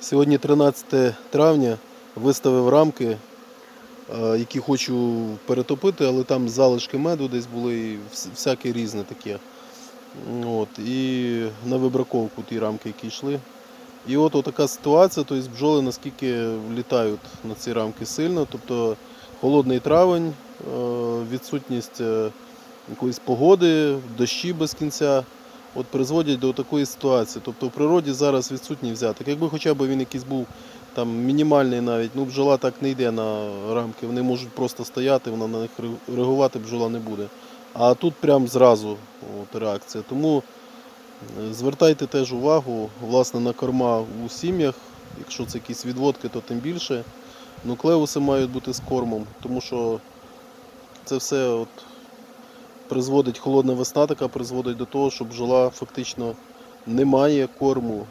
Сьогодні 13 травня виставив рамки, е, які хочу перетопити, але там залишки меду десь були і всяке різне таке. От, і на вибраковку ті рамки, які йшли. І от така ситуація, тобто бджоли наскільки літають на ці рамки сильно, тобто холодний травень, е, відсутність е, якоїсь погоди, дощі без кінця от призводять до такої ситуації. Тобто в природі зараз відсутній взяток. Якби хоча б він якийсь був там мінімальний навіть, ну бджола так не йде на рамки, вони можуть просто стояти, вона на них реагувати бджола не буде. А тут прям зразу от, реакція. Тому е, звертайте теж увагу власне, на корма у сім'ях. Якщо це якісь відводки, то тим більше. Нуклеуси мають бути з кормом, тому що це все от призводить холодна весна, така призводить до того, що бджола фактично не має корму